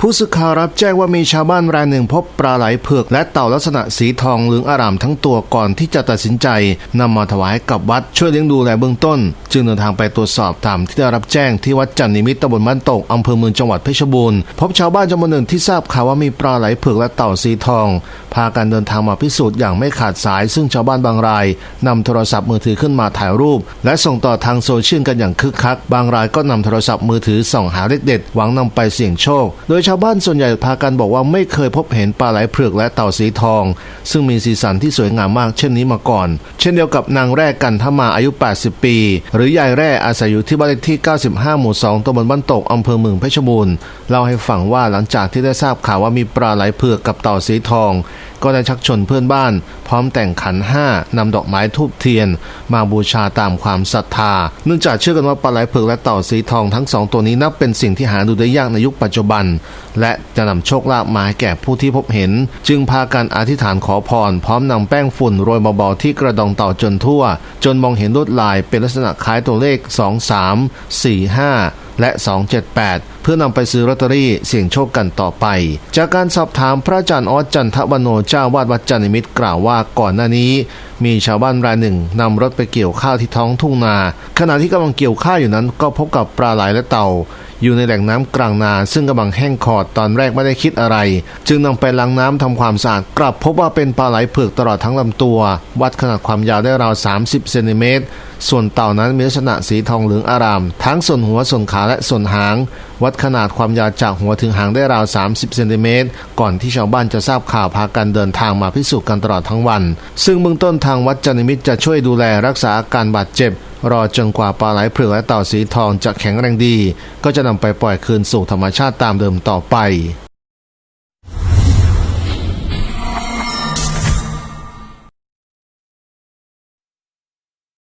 ผู้สื่อข่าวรับแจ้งว่ามีชาวบ้านรายหนึ่งพบปลาไหลเผือกและเต่าลักษณะสีทองเหลืองอารามทั้งตัวก่อนที่จะตัดสินใจนำมาถวายกับวัดช่วยเลี้ยงดูแลเบื้องต้น จึงเดินทางไปตรวจสอบตามที่ได้รับแจ้งที่วัดจันนิมิตรตำบลบ้านตกอำเภอเมืองจังหวัดเพชรบูรณ์พบชาวบ้านจำนวนหนึ่งที่ทราบข่าวว่ามีปลาไหลเผือกและเต่าสีทอง พากันเดินทางมาพิสูจน์อย่างไม่ขาดสาย ซึ่งชาวบ้านบางรายนำโทรศัพท์มือถือขึ้นมาถ่ายรูป และส่งต่อทางโซเชียลกันอย่างคึกคัก บางรายก็นำโทรศัพท์มือถือส่องหาเลขเด็ดหวังนำไปเสี่ยงโชค โดยชาวบ้านส่วนใหญ่พากันบอกว่าไม่เคยพบเห็นปลาไหลเผือกและเต่าสีทอง ซึ่งมีสีสันที่สวยงามมากเช่นนี้มาก่อน เช่นเดียวกับนางแร่กันทมาอายุ 80 ปี หรือยายแร่อาศัยอยู่ที่บ้านเลขที่ 95 หมู่ 2ตำบลบ้านตกอำเภอเมืองเพชรบูรณ์เล่าให้ฟังว่าหลังจากที่ได้ทราบข่าวว่ามีปลาไหลเผือกกับเต่าสีทองก็ได้ชักชวนเพื่อนบ้าน พร้อมแต่งขันห้านำดอกไม้ทูบเทียน มาบูชาตามความศรัทธา เนื่องจากเชื่อกันว่าปลาไหลเผือกและเต่าสีทองทั้งสองตัวนี้นับเป็นสิ่งที่หาดูได้ยากในยุคปัจจุบัน และจะนำโชคลาภมาให้แก่ผู้ที่พบเห็น จึงพากันอธิษฐานขอพร พร้อมนำแป้งฝุ่นโรยเบาๆที่กระดองเต่าจนทั่ว จนมองเห็นลวดลายเป็นลักษณะคล้ายตัวเลข 2 3 4 5 และ 278 เพื่อนำไปซื้อลอตเตอรี่เสี่ยงโชคกันต่อไป จากการสอบถามพระอาจารย์ออสจันทวโนเจ้าวาดวัดจันนิมิตรกล่าวว่าก่อนหน้านี้ มีชาวบ้านรายหนึ่งนำรถไปเกี่ยวข้าวที่ท้องทุ่งนา ขณะที่กำลังเกี่ยวข้าวอยู่นั้นก็พบกับปลาไหลและเต่า อยู่ในแหล่งน้ำกลางนา ซึ่งกำลังแห้งขอดตอนแรกไม่ได้คิดอะไร จึงนำไปล้างน้ำทำความสะอาดกลับพบว่าเป็นปลาไหลเผือกตลอดทั้งลำตัว วัดขนาดความยาวได้ราว 30 เซนติเมตรส่วนเต่านั้นมีลักษณะสีทองเหลืองอาราม ทั้งส่วนหัวส่วนขาและส่วนหาง วัดขนาดความยาวจากหัวถึงหางได้ราว 30 เซนติเมตร ก่อนที่ชาวบ้านจะทราบข่าวพากันเดินทางมาพิสูจน์กันตลอดทั้งวัน ซึ่งเบื้องต้นทางวัดจันนิมิตรจะช่วยดูแลรักษาอาการบาดเจ็บ รอจนกว่าปลาไหลเผือกและเต่าสีทองจะแข็งแรงดี ก็จะนำไปปล่อยคืนสู่ธรรมชาติตามเดิมต่อไป